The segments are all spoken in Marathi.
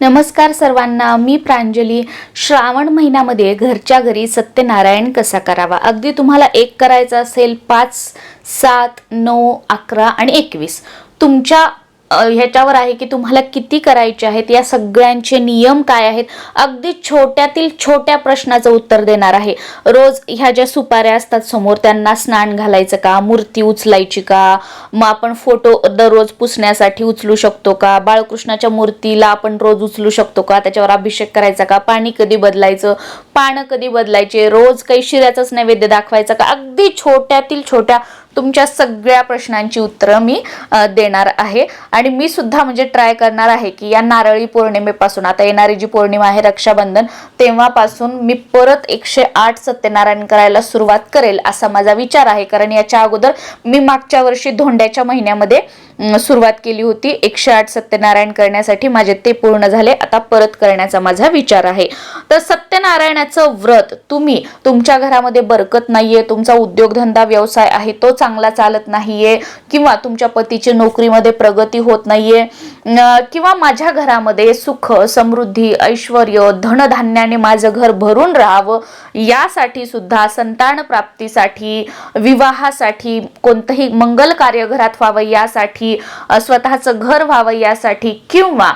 नमस्कार सर्वांना मी प्रांजली. श्रावण महिन्यामध्ये घरच्या घरी सत्यनारायण कसा करावा? अगदी तुम्हाला एक करायचा असेल पाच सात नऊ अकरा आणि एकवीस. तुमच्या ह्याच्यावर आहे की तुम्हाला किती करायचे आहेत या सगळ्यांचे नियम काय आहेत अगदी छोट्यातील छोट्या प्रश्नाचं उत्तर देणार आहे. रोज ह्या ज्या सुपाऱ्या असतात समोर त्यांना स्नान घालायचं का मूर्ती उचलायची का मग आपण फोटो दररोज पुसण्यासाठी उचलू शकतो का बाळकृष्णाच्या मूर्तीला आपण रोज उचलू शकतो का त्याच्यावर अभिषेक करायचा का पाणी कधी बदलायचं पानं कधी बदलायचे रोज काही शिऱ्याचाच नैवेद्य दाखवायचा का अगदी छोट्यातील छोट्या तुमच्या सगळ्या प्रश्नांची उत्तरं मी देणार आहे. आणि मी सुद्धा म्हणजे ट्राय करणार आहे की या नारळी पौर्णिमेपासून आता येणारी जी पौर्णिमा आहे रक्षाबंधन तेव्हापासून मी परत एकशे आठ सत्यनारायण करायला सुरुवात करेल असा माझा विचार आहे. कारण याच्या अगोदर मी मागच्या वर्षी धोंड्याच्या महिन्यामध्ये सुरुवात केली होती. एकशे आठ सत्यनारायण करण्यासाठी माझे ते पूर्ण झाले. आता परत करण्याचा माझा विचार आहे. तर सत्यनारायणाचं व्रत तुम्ही तुमच्या घरामध्ये बरकत नाहीये तुमचा उद्योगधंदा व्यवसाय आहे तो चांगला चालत नाहीये किंवा तुमच्या पतीची नोकरीमध्ये प्रगती होत नाहीये किंवा माझ्या घरामध्ये सुख समृद्धी ऐश्वर धनधान्याने माझं घर भरून राहावं यासाठी सुद्धा संतान प्राप्तीसाठी विवाहासाठी कोणतंही मंगल कार्य घरात व्हावं यासाठी स्वतःचं घर व्हावं यासाठी किंवा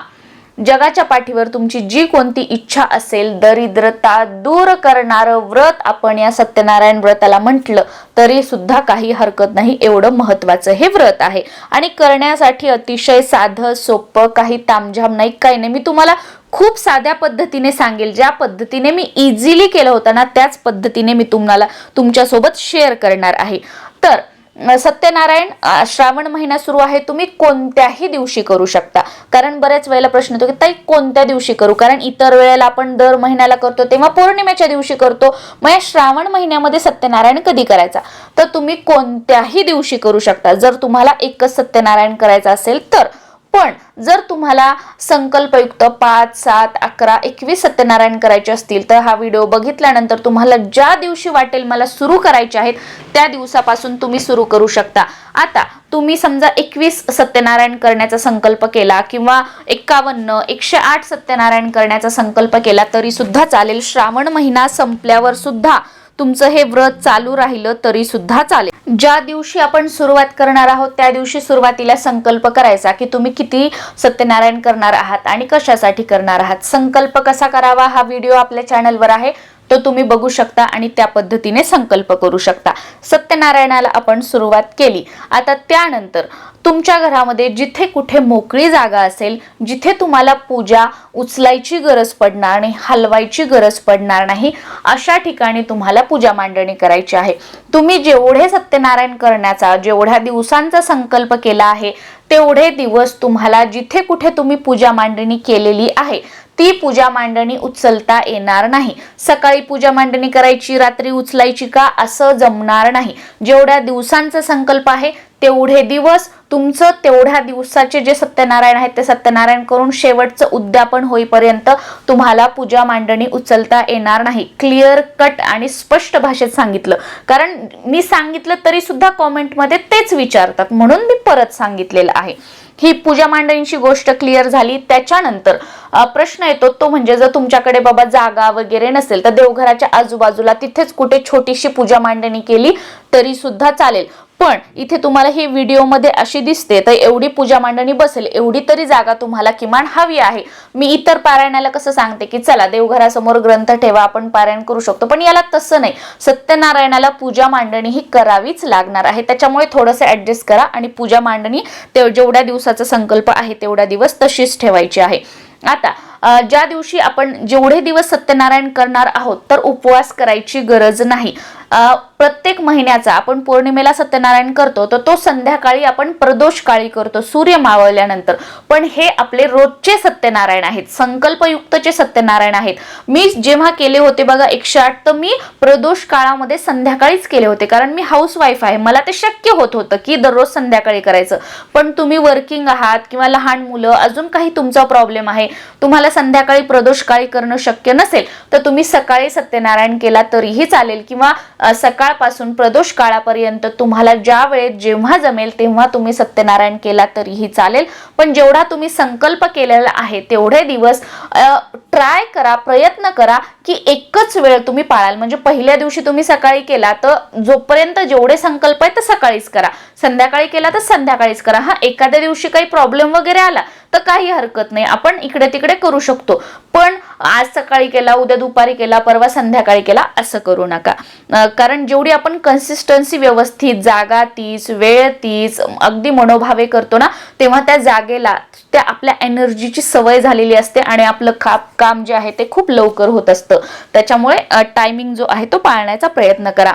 जगाच्या पाठीवर तुमची जी कोणती इच्छा असेल दरिद्रता दूर करणारं व्रत आपण या सत्यनारायण व्रताला म्हटलं तरी सुद्धा काही हरकत नाही. एवढं महत्वाचं हे व्रत आहे. आणि करण्यासाठी अतिशय साधं सोपं काही तामझाम नाही काही नाही. मी तुम्हाला खूप साध्या पद्धतीने सांगेल. ज्या पद्धतीने मी इझिली केलं होतं ना त्याच पद्धतीने मी तुम्हाला तुमच्यासोबत शेअर करणार आहे. तर सत्यनारायण श्रावण महिना सुरू आहे तुम्ही कोणत्याही दिवशी करू शकता. कारण बऱ्याच वेळेला प्रश्न येतो की ताई कोणत्या दिवशी करू? कारण इतर वेळेला आपण दर महिन्याला करतो तेव्हा पौर्णिमेच्या दिवशी करतो. मग या श्रावण महिन्यामध्ये सत्यनारायण कधी करायचा? तर तुम्ही कोणत्याही दिवशी करू शकता. जर तुम्हाला एकच सत्यनारायण करायचं असेल तर पण जर तुम्हाला संकल्पयुक्त पाच सात अकरा एकवीस सत्यनारायण करायचे असतील तर हा व्हिडिओ बघितल्यानंतर तुम्हाला ज्या दिवशी वाटेल मला सुरू करायचे आहेत त्या दिवसापासून तुम्ही सुरू करू शकता. आता तुम्ही समजा एकवीस सत्यनारायण करण्याचा संकल्प केला किंवा एक्कावन्न एकशे आठ सत्यनारायण करण्याचा संकल्प केला तरी सुद्धा चालेल. श्रावण महिना संपल्यावर सुद्धा तुमचं हे व्रत चालू राहिलं तरी सुद्धा चालेल. ज्या दिवशी आपण सुरुवात करणार आहोत त्या दिवशी सुरुवातीला संकल्प करायचा की तुम्ही किती सत्यनारायण करणार आहात आणि कशासाठी करणार आहात. संकल्प कसा करावा हा व्हिडिओ आपल्या चॅनलवर आहे तो तुम्ही बघू शकता आणि त्या पद्धतीने संकल्प करू शकता. सत्यनारायणाला आपण सुरुवात केली. आता त्यानंतर तुमच्या घरामध्ये जिथे कुठे मोकळी जागा असेल जिथे तुम्हाला पूजा उचलायची गरज पडणार नाही हलवायची गरज पडणार नाही अशा ठिकाणी तुम्हाला पूजा मांडणी करायची आहे. तुम्ही जेवढे सत्यनारायण करण्याचा जेवढ्या दिवसांचा संकल्प केला आहे तेवढे दिवस तुम्हाला जिथे कुठे तुम्ही पूजा मांडणी केलेली आहे ती पूजा मांडणी उचलता येणार नाही. सकाळी पूजा मांडणी करायची रात्री उचलायची का असं जमणार नाही. जेवढ्या दिवसांचा संकल्प आहे तेवढे दिवस तुमचं तेवढ्या दिवसाचे जे सत्यनारायण आहेत ते सत्यनारायण करून शेवटचं उद्यापन होईपर्यंत तुम्हाला पूजा मांडणी उचलता येणार नाही. क्लिअर कट आणि स्पष्ट भाषेत सांगितलं. कारण मी सांगितलं तरी सुद्धा कॉमेंटमध्ये तेच विचारतात. म्हणून मी परत सांगितलेलं आहे. ही पूजा मांडणीची गोष्ट क्लिअर झाली. त्याच्यानंतर प्रश्न येतो तो म्हणजे जर तुमच्याकडे बाबा जागा वगैरे नसेल तर देवघराच्या आजूबाजूला तिथेच कुठे छोटीशी पूजा मांडणी केली तरी सुद्धा चालेल. पण इथे तुम्हाला ही व्हिडिओमध्ये अशी दिसते तर एवढी पूजा मांडणी बसेल एवढी तरी जागा तुम्हाला किमान हवी आहे. मी इतर पारायणाला कसं सांगते की चला देवघरासमोर ग्रंथ ठेवा आपण पारायण करू शकतो. पण याला तसं नाही. सत्यनारायणाला पूजा मांडणी ही करावीच लागणार आहे. त्याच्यामुळे थोडंसं ॲडजस्ट करा आणि पूजा मांडणी ते जेवढ्या दिवसाचा संकल्प आहे तेवढ्या दिवस तशीच ठेवायची आहे. आता ज्या दिवशी आपण जेवढे दिवस सत्यनारायण करणार आहोत तर उपवास करायची गरज नाही. प्रत्येक महिन्याचा आपण पौर्णिमेला सत्यनारायण करतो तर तो संध्याकाळी आपण प्रदोष काळी करतो सूर्य मावळल्यानंतर. पण हे आपले रोजचे सत्यनारायण आहेत संकल्पयुक्तचे सत्यनारायण आहेत. मी जेव्हा केले होते बघा एकशे आठ तर मी प्रदोष काळामध्ये संध्याकाळीच केले होते कारण मी हाऊस वाईफ आहे. मला ते शक्य होत होतं की दररोज संध्याकाळी करायचं. पण तुम्ही वर्किंग आहात किंवा लहान मुलं अजून काही तुमचा प्रॉब्लेम आहे तुम्हाला संध्याकाळी प्रदोष काळी करणं शक्य नसेल तर तुम्ही सकाळी सत्यनारायण केला तरीही चालेल किंवा सकाळपासून प्रदोष काळापर्यंत तुम्हाला ज्या वेळेत जेव्हा जमेल तेव्हा तुम्ही सत्यनारायण केला तरीही चालेल. पण जेवढा तुम्ही संकल्प केलेला आहे तेवढे दिवस ट्राय करा प्रयत्न करा की एकच वेळ तुम्ही पाळाल. म्हणजे पहिल्या दिवशी तुम्ही सकाळी केला तर जोपर्यंत जेवढे संकल्प आहेत तर सकाळीच करा. संध्याकाळी केला तर संध्याकाळीच करा. हा एखाद्या दिवशी काही प्रॉब्लेम वगैरे आला तर काही हरकत नाही. आपण इकडे तिकडे करू शकतो. पण आज सकाळी केला उद्या दुपारी केला परवा संध्याकाळी केला असं करू नका. कारण जेवढी आपण कन्सिस्टन्सी व्यवस्थित जागा तीच वेळ तीच अगदी मनोभावे करतो ना तेव्हा त्या जागेला त्या आपल्या एनर्जीची सवय झालेली असते आणि आपलं खाप काम जे आहे ते खूप लवकर होत असतं. त्याच्यामुळे टायमिंग जो आहे तो पाळण्याचा प्रयत्न करा.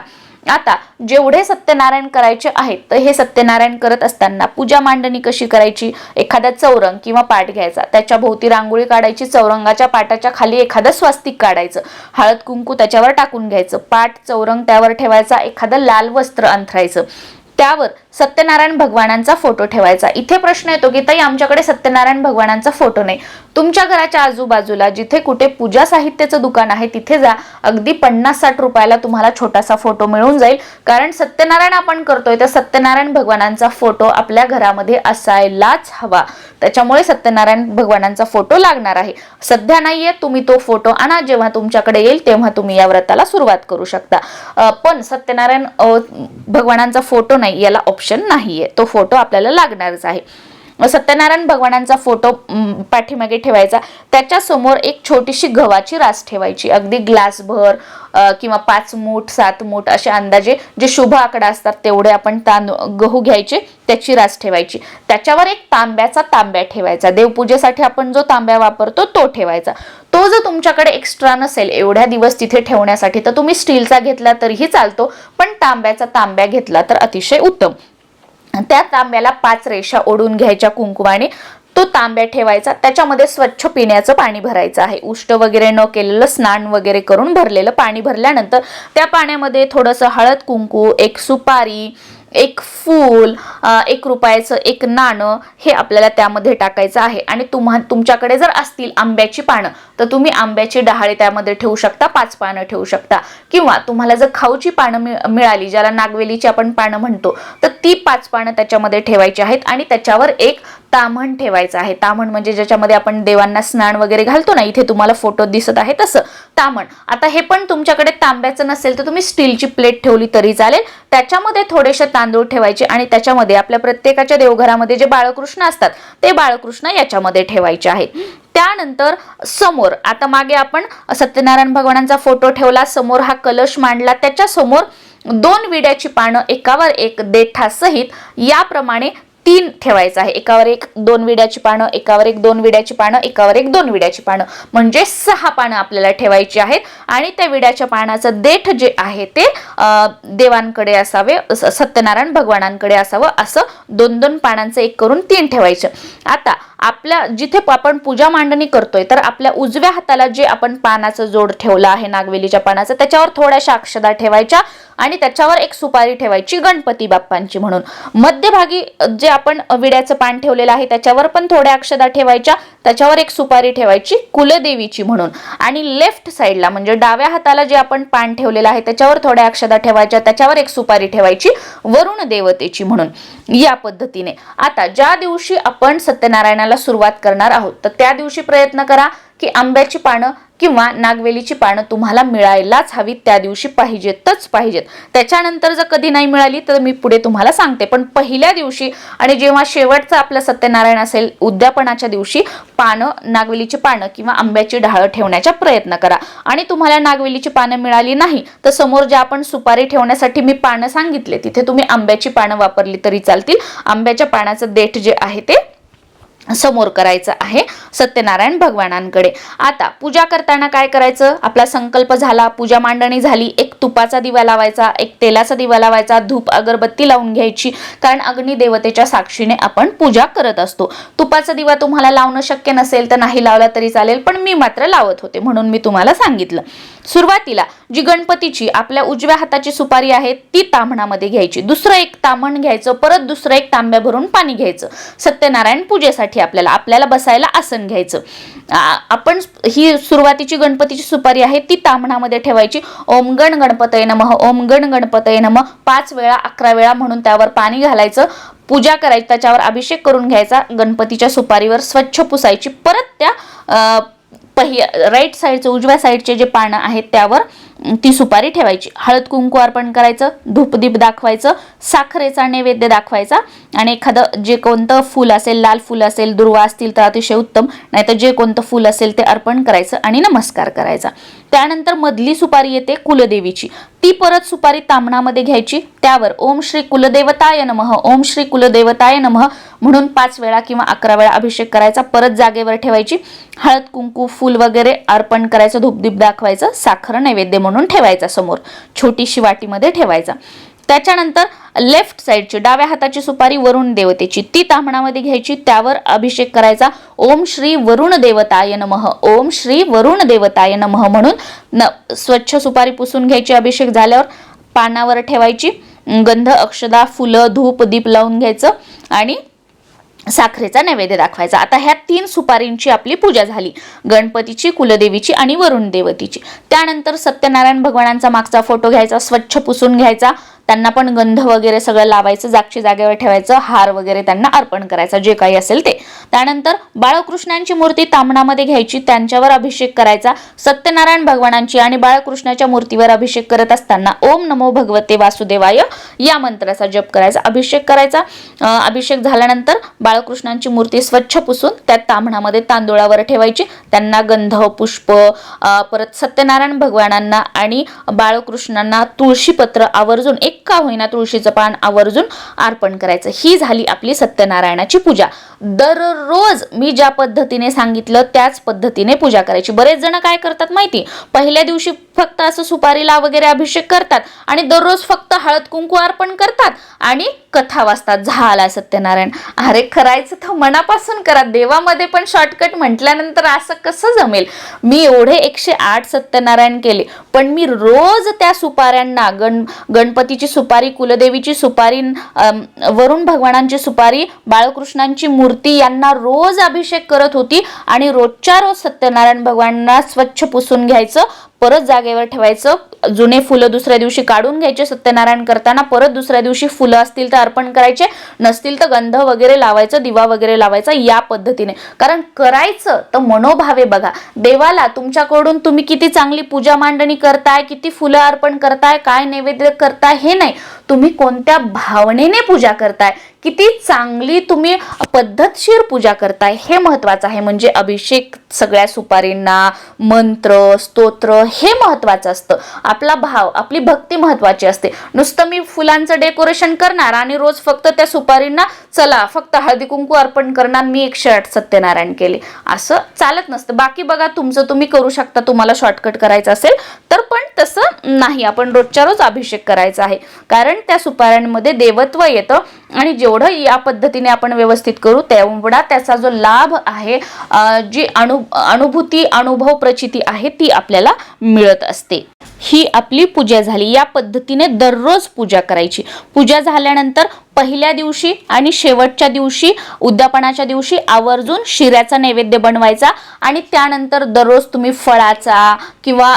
आता जेवढे सत्यनारायण करायचे आहेत तर हे सत्यनारायण करत असताना पूजा मांडणी कशी करायची? एखादा चौरंग किंवा पाठ घ्यायचा. त्याच्या भोवती रांगोळी काढायची चौरंगाच्या पाटाच्या खाली एखादं स्वास्तिक काढायचं. हळद कुंकू त्याच्यावर टाकून घ्यायचं. पाठ चौरंग त्यावर ठेवायचा. एखादं लाल वस्त्र अंथरायचं. त्यावर सत्यनारायण भगवानांचा फोटो ठेवायचा. इथे प्रश्न येतो की ताई आमच्याकडे सत्यनारायण भगवानांचा फोटो नाही. तुमच्या घराच्या आजूबाजूला जिथे कुठे पूजा साहित्याचं दुकान आहे तिथे जा. अगदी पन्नास साठ रुपयाला तुम्हाला छोटासा फोटो मिळून जाईल. कारण सत्यनारायण आपण करतोय तर सत्यनारायण भगवानांचा फोटो आपल्या घरामध्ये असायलाच हवा. त्याच्यामुळे सत्यनारायण भगवानांचा फोटो लागणार आहे. सध्या नाहीये तुम्ही तो फोटो आणा. जेव्हा तुमच्याकडे येईल तेव्हा तुम्ही या व्रताला सुरुवात करू शकता. पण सत्यनारायण भगवानांचा फोटो नाही. याला ऑप्शन नाहीये. तो फोटो आपल्याला लागणारच आहे. सत्यनारायण भगवानांचा फोटो पाठीमागे ठेवायचा. त्याच्यासमोर एक छोटीशी गव्हाची रास ठेवायची. अगदी ग्लासभर किंवा पाच मूठ सात मूठ असे अंदाजे जे शुभ आकडा असतात तेवढे आपण तांदूळ गहू घ्यायचे त्याची रास ठेवायची. त्याच्यावर एक तांब्याचा तांब्या ठेवायचा. देवपूजेसाठी आपण जो तांब्या वापरतो तो ठेवायचा. तो जर तुमच्याकडे एक्स्ट्रा नसेल एवढ्या दिवस तिथे ठेवण्यासाठी तर तुम्ही स्टीलचा घेतला तरीही चालतो पण तांब्याचा तांब्या घेतला तर अतिशय उत्तम. त्या तांब्याला पाच रेषा ओढून घ्यायच्या कुंकुमाने तो तांब्या ठेवायचा त्याच्यामध्ये स्वच्छ पिण्याचं पाणी भरायचं आहे. उष्ट वगैरे न केलेलं स्नान वगैरे करून भरलेलं पाणी भरल्यानंतर त्या पाण्यामध्ये थोडंसं हळद कुंकू एक सुपारी एक फूल एक रुपयाचं एक नाणं हे आपल्याला त्यामध्ये टाकायचं आहे. आणि तुम्हा तुमच्याकडे जर असतील आंब्याची पानं तर तुम्ही आंब्याची डहाळे त्यामध्ये ठेवू शकता पाच पानं ठेवू शकता. किंवा तुम्हाला जर खाऊची पानं मिळाली ज्याला नागवेलीची आपण पानं म्हणतो तर ती पाच पानं त्याच्यामध्ये ठेवायची आहेत आणि त्याच्यावर एक तामण ठेवायचं आहे. तामण म्हणजे ज्याच्यामध्ये आपण देवांना स्नान वगैरे घालतो ना इथे तुम्हाला फोटो दिसत आहे तसं. तामण आता हे पण तुमच्याकडे तांब्याचं नसेल तर तुम्ही स्टीलची प्लेट ठेवली तरी चालेल. त्याच्यामध्ये थोडेसे तांदूळ ठेवायचे आणि त्याच्यामध्ये आपल्या प्रत्येकाच्या देवघरामध्ये जे बाळकृष्ण असतात ते बाळकृष्ण याच्यामध्ये ठेवायचे आहेत. त्यानंतर समोर आता मागे आपण सत्यनारायण भगवानांचा फोटो ठेवला समोर हा कलश मांडला त्याच्यासमोर दोन विड्याची पानं एकावर एक देठासहित याप्रमाणे तीन ठेवायचं आहे. एकावर एक दोन विड्याची पानं एकावर एक दोन विड्याची पानं एकावर एक दोन विड्याची पानं. म्हणजे सहा पानं आपल्याला ठेवायची आहेत आणि त्या विड्याच्या पानाचं देठ जे आहे ते देवांकडे असावे सत्यनारायण भगवानांकडे असावं असं दोन दोन पानांचं एक करून तीन ठेवायचं. आता आपल्या जिथे प- आपण पूजा मांडणी करतोय तर आपल्या उजव्या हाताला जे आपण पानाचं जोड ठेवलं आहे नागवेलीच्या पानाचं त्याच्यावर थोड्याशा अक्षदा ठेवायच्या. आणि त्याच्यावर एक सुपारी ठेवायची गणपती बाप्पांची म्हणून. मध्यभागी जे आपण विड्याचं पान ठेवलेलं आहे त्याच्यावर पण थोड्या अक्षदा ठेवायच्या त्याच्यावर एक सुपारी ठेवायची कुलदेवीची म्हणून. आणि लेफ्ट साईडला म्हणजे डाव्या हाताला जे आपण पान ठेवलेलं आहे त्याच्यावर थोड्या अक्षदा ठेवायच्या त्याच्यावर एक सुपारी ठेवायची वरुण देवतेची म्हणून या पद्धतीने. आता ज्या दिवशी आपण सत्यनारायणाला सुरुवात करणार आहोत तर त्या दिवशी प्रयत्न करा की आंब्याची पानं किंवा नागवेलीची पानं तुम्हाला मिळायलाच हवी त्या दिवशी पाहिजेतच पाहिजेत. त्याच्यानंतर जर कधी नाही मिळाली तर मी पुढे तुम्हाला सांगते. पण पहिल्या दिवशी आणि जेव्हा शेवटचं आपलं सत्यनारायण असेल उद्यापनाच्या दिवशी पानं नागवेलीची पानं किंवा आंब्याची ढाळं ठेवण्याचा प्रयत्न करा. आणि तुम्हाला नागवेलीची पानं मिळाली नाही तर समोर ज्या आपण सुपारी ठेवण्यासाठी मी पानं सांगितले तिथे तुम्ही आंब्याची पानं वापरली तरी चालतील. आंब्याच्या पानाचं देठ जे आहे ते समोर करायचं आहे सत्यनारायण भगवानांकडे. आता पूजा करताना काय करायचं? आपला संकल्प झाला पूजा मांडणी झाली एक तुपाचा दिवा लावायचा एक तेलाचा दिवा लावायचा धूप अगरबत्ती लावून घ्यायची कारण अग्निदेवतेच्या साक्षीने आपण पूजा करत असतो. तुपाचा दिवा तुम्हाला लावणं शक्य नसेल तर नाही लावला तरी चालेल पण मी मात्र लावत होते म्हणून मी तुम्हाला सांगितलं. सुरुवातीला जी गणपतीची आपल्या उजव्या हाताची सुपारी आहे ती ताम्हणामध्ये घ्यायची. दुसरं एक ताम्हण घ्यायचं परत दुसरं एक तांब्या भरून पाणी घ्यायचं. सत्यनारायण पूजेसाठी आपल्याला आपल्याला बसायला आसन घ्यायचं. आपण ही सुरुवातीची गणपतीची सुपारी आहे ती ताम्हणामध्ये ठेवायची. ओम गण गणपतय नमः ओम गण गणपतय नमः. पाच वेळा अकरा वेळा म्हणून त्यावर पाणी घालायचं. पूजा करायची त्याच्यावर अभिषेक करून घ्यायचा. गणपतीच्या सुपारीवर स्वच्छ पुसायची. परत त्या पहि राईट साईडचं उजव्या साईडचे जे पानं आहेत त्यावर ती सुपारी ठेवायची. हळद कुंकू अर्पण करायचं धूपदीप दाखवायचं साखरेचा नैवेद्य दाखवायचा आणि एखादं जे कोणतं फूल असेल लाल फूल असेल दुर्वा असतील तर अतिशय उत्तम. नाहीतर जे कोणतं फूल असेल ते अर्पण करायचं आणि नमस्कार करायचा. त्यानंतर मधली सुपारी येते कुलदेवीची. ती परत सुपारी तांबणामध्ये घ्यायची. त्यावर ओम श्री कुलदेवताय नमः ओम श्री कुलदेवताय नमः म्हणून पाच वेळा किंवा अकरा वेळा अभिषेक करायचा. परत जागेवर ठेवायची. हळद कुंकू फूल वगैरे अर्पण करायचं. धूपदीप दाखवायचं. साखर नैवेद्य म्हणून ठेवायचा समोर. छोटीशी वाटीमध्ये ठेवायचा. त्याच्यानंतर लेफ्ट साईडची डाव्या हाताची सुपारी वरुण देवतेची. ती ताम्हणामध्ये घ्यायची त्यावर अभिषेक करायचा. ओम श्री वरुण देवताय नमः. ओम श्री वरुण देवताय नमः म्हणून न स्वच्छ सुपारी पुसून घ्यायची अभिषेक झाल्यावर पानावर ठेवायची. गंध अक्षदा फुलं धूप दीप लावून घ्यायचं आणि साखरेचा नैवेद्य दाखवायचा. आता ह्या तीन सुपारींची आपली पूजा झाली. गणपतीची कुलदेवीची आणि वरुण देवतीची. त्यानंतर सत्यनारायण भगवानांचा मागचा फोटो घ्यायचा स्वच्छ पुसून घ्यायचा. त्यांना पण गंध वगैरे सगळं लावायचं जागची जागेवर ठेवायचं हार वगैरे त्यांना अर्पण करायचा जे काही असेल ते. त्यानंतर बाळकृष्णांची मूर्ती तांबणामध्ये घ्यायची त्यांच्यावर अभिषेक करायचा. सत्यनारायण भगवानांची आणि बाळकृष्णाच्या मूर्तीवर अभिषेक करत असताना ओम नमो भगवते वासुदेवाय या मंत्राचा जप करायचा अभिषेक करायचा. अभिषेक झाल्यानंतर बाळकृष्णांची मूर्ती स्वच्छ पुसून त्या तांबणामध्ये तांदूळावर ठेवायची. त्यांना गंध पुष्प परत सत्यनारायण भगवानांना आणि बाळकृष्णांना तुळशीपत्र आवर्जून एक का होईना तुळशीचं पान आवर्जून अर्पण करायचं. ही झाली आपली सत्यनारायणाची पूजा. दररोज मी ज्या पद्धतीने सांगितलं त्याच पद्धतीने पूजा करायची. बरेच जण काय करतात माहिती? पहिल्या दिवशी फक्त असं सुपारीला वगैरे अभिषेक करतात आणि दररोज फक्त हळद कुंकू अर्पण करतात आणि कथा वाचतात झाला सत्यनारायण. अरे करायचं तर मनापासून करा. देवामध्ये पण शॉर्टकट म्हटल्यानंतर असं कसं जमेल? मी एवढे एकशे आठ सत्यनारायण केले पण मी रोज त्या सुपाऱ्यांना गण गणपतीची सुपारी कुलदेवीची सुपारी वरुण भगवानांची सुपारी बाळकृष्णांची मूर्ती यांना रोज अभिषेक करत होती आणि रोजच्या रोज सत्यनारायण भगवानांना स्वच्छ पुसून घ्यायचं परत जागेवर ठेवायचं. जुने फुलं दुसऱ्या दिवशी काढून घ्यायचे. सत्यनारायण करताना परत दुसऱ्या दिवशी फुलं असतील तर अर्पण करायचे. नसतील तर गंध वगैरे लावायचं दिवा वगैरे लावायचा या पद्धतीने. कारण करायचं तर मनोभावे बघा. देवाला तुमच्याकडून तुम्ही किती चांगली पूजा मांडणी करताय किती फुलं अर्पण करताय काय नैवेद्य करताय हे नाही. तुम्ही कोणत्या भावनेने पूजा करताय? किती चांगली तुम्ही पद्धतशीर पूजा करताय हे महत्वाचं आहे. म्हणजे अभिषेक सगळ्या सुपारींना मंत्र स्तोत्र हे महत्वाचं असतं. आपला भाव आपली भक्ती महत्वाची असते. नुसतं मी फुलांचं डेकोरेशन करणार आणि रोज फक्त त्या सुपारींना चला फक्त हळदी कुंकू अर्पण करणार मी एक शर्ट सत्यनारायण केले. असं चालत नसतं. बाकी बघा तुमचं तुम्ही करू शकता तुम्हाला शॉर्टकट करायचं असेल तर पण तसं नाही. आपण रोजच्या रोज अभिषेक करायचा आहे. कारण त्या सुपाऱ्यांमध्ये देवत्व येतं आणि जेवढं या पद्धतीने आपण व्यवस्थित करू तेवढा त्याचा जो लाभ आहे जी अनु अनुभूती अनुभव प्रचिती आहे ती आपल्याला मिळत असते. ही आपली पूजा झाली. या पद्धतीने दररोज पूजा करायची. पूजा झाल्यानंतर पहिल्या दिवशी आणि शेवटच्या दिवशी उद्यापनाच्या दिवशी आवर्जून शिऱ्याचा नैवेद्य बनवायचा आणि त्यानंतर दररोज तुम्ही फळाचा किंवा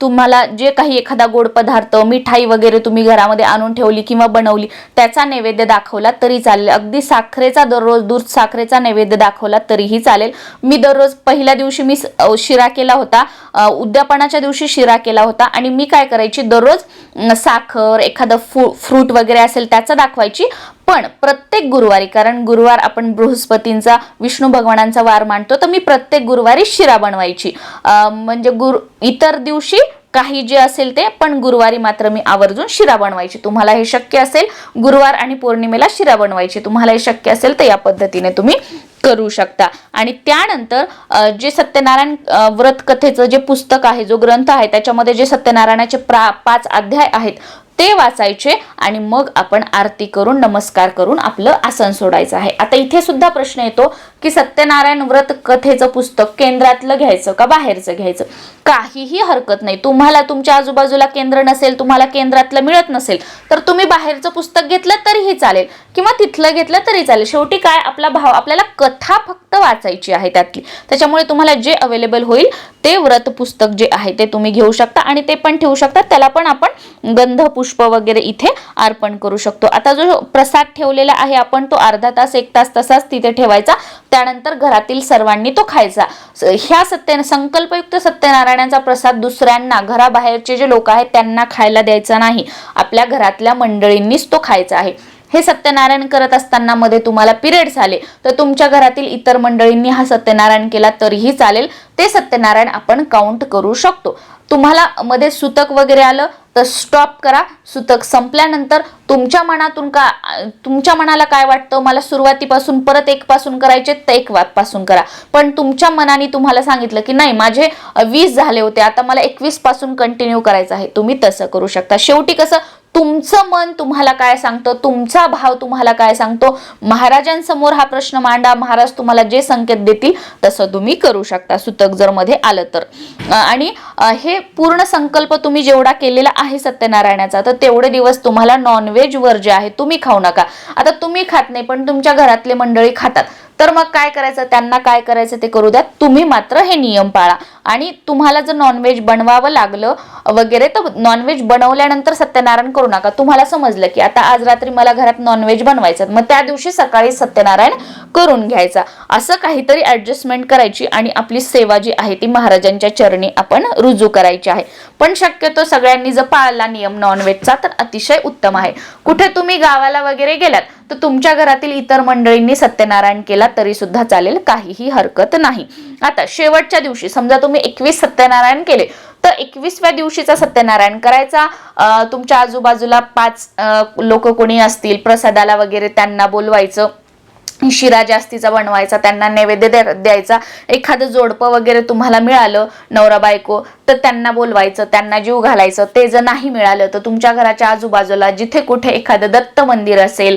तुम्हाला जे काही एखादा गोड पदार्थ मिठाई वगैरे तुम्ही घरामध्ये आणून ठेवली किंवा बनवली त्याचा नैवेद्य दाखवला तरी चालेल. अगदी साखरेचा दररोज दूध साखरेचा नैवेद्य दाखवला तरीही चालेल. मी दररोज पहिल्या दिवशी मी शिरा केला होता उद्यापनाच्या दिवशी शिरा केला होता आणि मी काय करायची दररोज साखर एखादं फ्रूट वगैरे असेल त्याचं दाखवायची पण प्रत्येक गुरुवारी कारण गुरुवार आपण बृहस्पतींचा विष्णू भगवानांचा वार मानतो तर मी प्रत्येक गुरुवारी शिरा बनवायची. म्हणजे गुरु इतर दिवशी काही जे असेल ते पण गुरुवारी मात्र मी आवर्जून शिरा बनवायची. तुम्हाला हे शक्य असेल गुरुवार आणि पौर्णिमेला शिरा बनवायची. तुम्हाला हे शक्य असेल तर या पद्धतीने तुम्ही करू शकता. आणि त्यानंतर जे सत्यनारायण व्रत कथेचं जे पुस्तक आहे जो ग्रंथ आहे त्याच्यामध्ये जे सत्यनारायणाचे प्रा पाच अध्याय आहेत ते वाचायचे आणि मग आपण आरती करून नमस्कार करून आपलं आसन सोडायचं आहे. आता इथे सुद्धा प्रश्न येतो की सत्यनारायण व्रत कथेचं पुस्तक केंद्रातलं घ्यायचं का बाहेरचं घ्यायचं? काहीही हरकत नाही. तुम्हाला तुमच्या आजूबाजूला केंद्र नसेल तुम्हाला केंद्रातलं मिळत नसेल तर तुम्ही बाहेरचं पुस्तक घेतलं तरीही चालेल किंवा तिथलं घेतलं तरी चालेल. शेवटी काय? आपला भाव आपल्याला कथा फक्त वाचायची आहे त्यातली. त्याच्यामुळे तुम्हाला जे अवेलेबल होईल ते व्रत पुस्तक जे आहे ते तुम्ही घेऊ शकता आणि ते पण ठेवू शकता. त्याला पण आपण गंध पुष्प वगैरे इथे अर्पण करू शकतो. आता जो प्रसाद ठेवलेला आहे आपण तो अर्धा तास एक तास तसाच तिथे ठेवायचा. त्यानंतर घरातील सर्वांनी तो खायचा. ह्या सत्य संकल्पयुक्त सत्यनारायणाचा प्रसाद दुसऱ्यांना घराबाहेरचे जे लोक आहेत त्यांना खायला द्यायचा नाही. आपल्या घरातल्या मंडळींनीच तो खायचा आहे. हे सत्यनारायण करत असताना मध्ये तुम्हाला पिरियड्स आले तर तुमच्या घरातील इतर मंडळींनी हा सत्यनारायण केला तरीही चालेल. ते सत्यनारायण आपण काउंट करू शकतो. तुम्हाला मध्ये सुतक वगैरे आलं तर स्टॉप करा. सुतक संपल्यानंतर तुमच्या मनातून का तुमच्या मनाला काय वाटतं? मला सुरुवातीपासून परत एक पासून करायचे तर एक पासून करा. पण तुमच्या मनाने तुम्हाला सांगितलं की नाही माझे वीस झाले होते आता मला एकवीसपासून कंटिन्यू करायचं आहे. तुम्ही तसं करू शकता. शेवटी कसं तुमचं मन तुम्हाला काय सांगतं? तुमचा भाव तुम्हाला काय सांगतो? महाराजांसमोर हा प्रश्न मांडा. महाराज तुम्हाला जे संकेत देतील तसं तुम्ही करू शकता. सुतक जर मध्ये आलं तर. आणि हे पूर्ण संकल्प तुम्ही जेवढा केलेला आहे सत्यनारायणाचा तर तेवढे दिवस तुम्हाला नॉनव्हेज वर जे आहे तुम्ही खाऊ नका. आता तुम्ही खात नाही पण तुमच्या घरातले मंडळी खातात. तर मग काय करायचं? त्यांना काय करायचं ते करू द्या. तुम्ही मात्र हे नियम पाळा. आणि तुम्हाला जर नॉनव्हेज बनवावं लागलं वगैरे तर नॉनव्हेज बनवल्यानंतर सत्यनारायण करू नका. तुम्हाला समजलं की आता आज रात्री मला घरात नॉनव्हेज बनवायचं मग त्या दिवशी सकाळी सत्यनारायण करून घ्यायचा. असं काहीतरी ॲडजस्टमेंट करायची आणि आपली सेवा जी आहे ती महाराजांच्या चरणी आपण रुजू करायची आहे. पण शक्यतो सगळ्यांनी जर पाळला नियम नॉनव्हेजचा तर अतिशय उत्तम आहे. कुठे तुम्ही गावाला वगैरे गेलात तर तुमच्या घरातील इतर मंडळींनी सत्यनारायण केला तरी सुद्धा चालेल काहीही हरकत नाही. आता शेवटच्या दिवशी समजा तुम्ही एकवीस सत्यनारायण केले तर एकवीसव्या दिवशीचा सत्यनारायण करायचा. तुमच्या आजूबाजूला पाच लोक कोणी असतील प्रसादाला वगैरे त्यांना बोलवायचं. शिरा जास्तीचा बनवायचा त्यांना नैवेद्य द्या- द्यायचा. एखादं जोडपं वगैरे तुम्हाला मिळालं नवरा बायको तर त्यांना बोलवायचं त्यांना जीव घालायचं ते जर नाही मिळालं तर तुमच्या घराच्या आजूबाजूला जिथे कुठे एखादं दत्त मंदिर असेल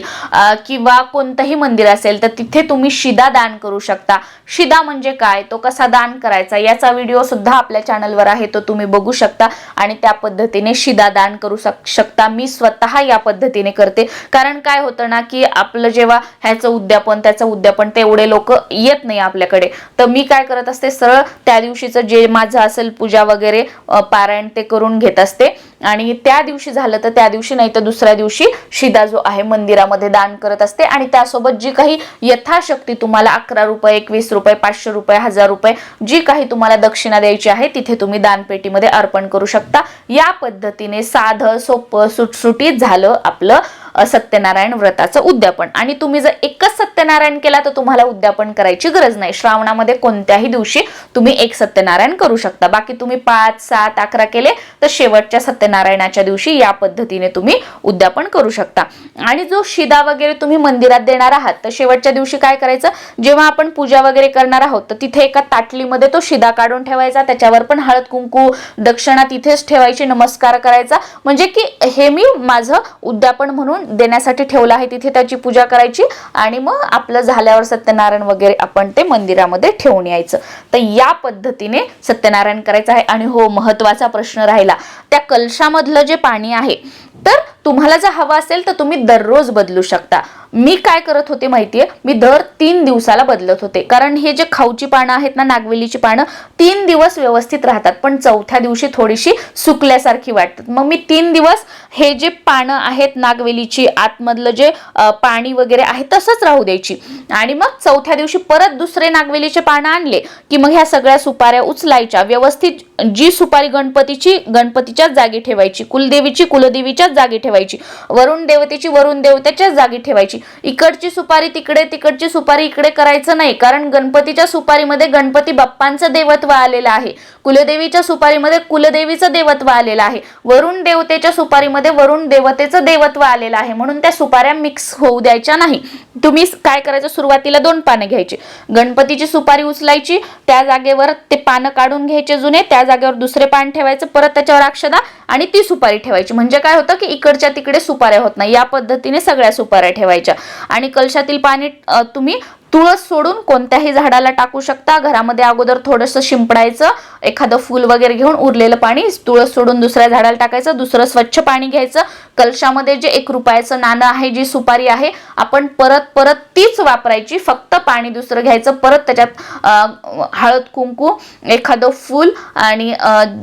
किंवा कोणतंही मंदिर असेल तर तिथे तुम्ही शिदा दान करू शकता. शिदा म्हणजे काय? तो कसा दान करायचा? याचा व्हिडिओ सुद्धा आपल्या चॅनलवर आहे तो तुम्ही बघू शकता आणि त्या पद्धतीने शिदा दान करू शक- शकता. मी स्वतः या पद्धतीने करते. कारण काय होतं ना की आपलं जेव्हा ह्याचं उद्यापन त्याचं उद्यापन तेवढे लोक येत नाही आपल्याकडे. तर मी काय करत असते सरळ त्या दिवशीचं जे माझं असेल पूजा वगैरे पारायण ते करून घेत असते. आणि त्या दिवशी झालं तर त्या दिवशी नाही तर दुसऱ्या दिवशी शिदा जो आहे मंदिरामध्ये दान करत असते. आणि त्यासोबत जी काही यथाशक्ती तुम्हाला अकरा रुपये एकवीस रुपये पाचशे रुपये हजार रुपये जी काही तुम्हाला दक्षिणा द्यायची आहे तिथे तुम्ही दानपेटीमध्ये अर्पण करू शकता. या पद्धतीने साधं सोपं सुटसुटीत झालं आपलं सत्यनारायण व्रताचं उद्यापन. आणि तुम्ही जर एकच सत्यनारायण केला तर तुम्हाला उद्यापन करायची गरज नाही. श्रावणामध्ये कोणत्याही दिवशी तुम्ही एक सत्यनारायण करू शकता. बाकी तुम्ही पाच सात अकरा केले तर शेवटच्या सत्यनारायणाच्या दिवशी या पद्धतीने तुम्ही उद्यापन करू शकता. आणि जो शिदा वगैरे तुम्ही मंदिरात देणार आहात तर शेवटच्या दिवशी काय करायचं? जेव्हा आपण पूजा वगैरे करणार आहोत तर तिथे एका ताटलीमध्ये तो शिदा काढून ठेवायचा. त्याच्यावर पण हळद कुंकू दक्षिणा तिथेच ठेवायची नमस्कार करायचा. म्हणजे की हे मी माझं उद्यापन म्हणून देण्यासाठी ठेवलं आहे तिथे त्याची पूजा करायची आणि मग आपलं झाल्यावर सत्यनारायण वगैरे आपण ते मंदिरामध्ये ठेवून यायचं. तर या पद्धतीने सत्यनारायण करायचं आहे आणि हो महत्त्वाचा प्रश्न राहिला. त्या कलशामधलं जे पाणी आहे तर तुम्हाला जर हवं असेल तर तुम्ही दररोज बदलू शकता. मी काय करत होते माहितीये? मी दर तीन दिवसाला बदलत होते. कारण हे जे खाऊची पानं आहेत ना नागवेलीची पानं तीन दिवस व्यवस्थित राहतात. पण चौथ्या दिवशी थोडीशी सुकल्यासारखी वाटतात. मग मी तीन दिवस हे जे पानं आहेत नागवेलीची आतमधलं जे पाणी वगैरे आहे तसंच राहू द्यायची. आणि मग चौथ्या दिवशी परत दुसरे नागवेलीचे पानं आणले की मग ह्या सगळ्या सुपाऱ्या उचलायच्या. व्यवस्थित जी सुपारी गणपतीची गणपतीच्याच जागी ठेवायची कुलदेवीची कुलदेवीच्याच जागी ठेवायची वरुण देवतेची वरुण देवतेच्याच जागी ठेवायची. इकडची सुपारी तिकडे तिकडची सुपारी इकडे करायचं नाही कारण गणपतीच्या सुपारीमध्ये गणपती बाप्पांचं देवत्व आलेलं आहे. कुलदेवीच्या सुपारीमध्ये कुलदेवीचं देवत्व आलेलं आहे. वरुण देवतेच्या सुपारीमध्ये वरुण देवतेचं देवत्व आलेलं आहे. म्हणून त्या सुपाऱ्या मिक्स होऊ द्यायच्या नाही. तुम्ही काय करायचं? सुरुवातीला दोन पानं घ्यायची. गणपतीची सुपारी उचलायची. त्या जागेवर ते पानं काढून घ्यायचे जुने. त्या जागेवर दुसरे पान ठेवायचं. परत त्याच्यावर अक्षदा आणि ती सुपारी ठेवायची. म्हणजे काय होतं की इकडच्या तिकडे सुपाऱ्या होत नाही. या पद्धतीने सगळ्या सुपाऱ्या ठेवायच्या. आणि कलशातील पाणी तुम्ही तुळस सोडून कोणत्याही झाडाला टाकू शकता. घरामध्ये अगोदर थोडंसं शिंपडायचं एखादं फूल वगैरे घेऊन उरलेलं पाणी तुळस सोडून दुसऱ्या झाडाला टाकायचं दुसरं स्वच्छ पाणी घ्यायचं. कलशामध्ये जे एक रुपयाचं नाणं आहे जी सुपारी आहे आपण परत परत तीच वापरायची. फक्त पाणी दुसरं घ्यायचं परत त्याच्यात हळद कुंकू एखादं फूल आणि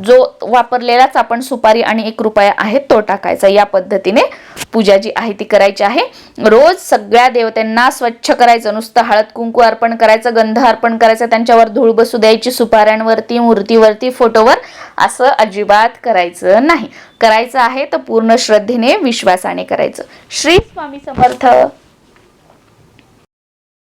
जो वापरलेलाच आपण सुपारी आणि एक रुपया आहे तो टाकायचा. या पद्धतीने पूजा जी आहे ती करायची आहे. रोज सगळ्या देवतांना स्वच्छ करायचं. नुसतं हळद कुंकू अर्पण करायचं गंध अर्पण करायचं त्यांच्यावर धूळ बसू द्यायची सुपाऱ्यांवरती मूर्तीवरती फोटोवर असं अजिबात करायचं नाही. करायचं आहे तर पूर्ण श्रद्धेने विश्वासाने करायचं. श्री स्वामी समर्थ.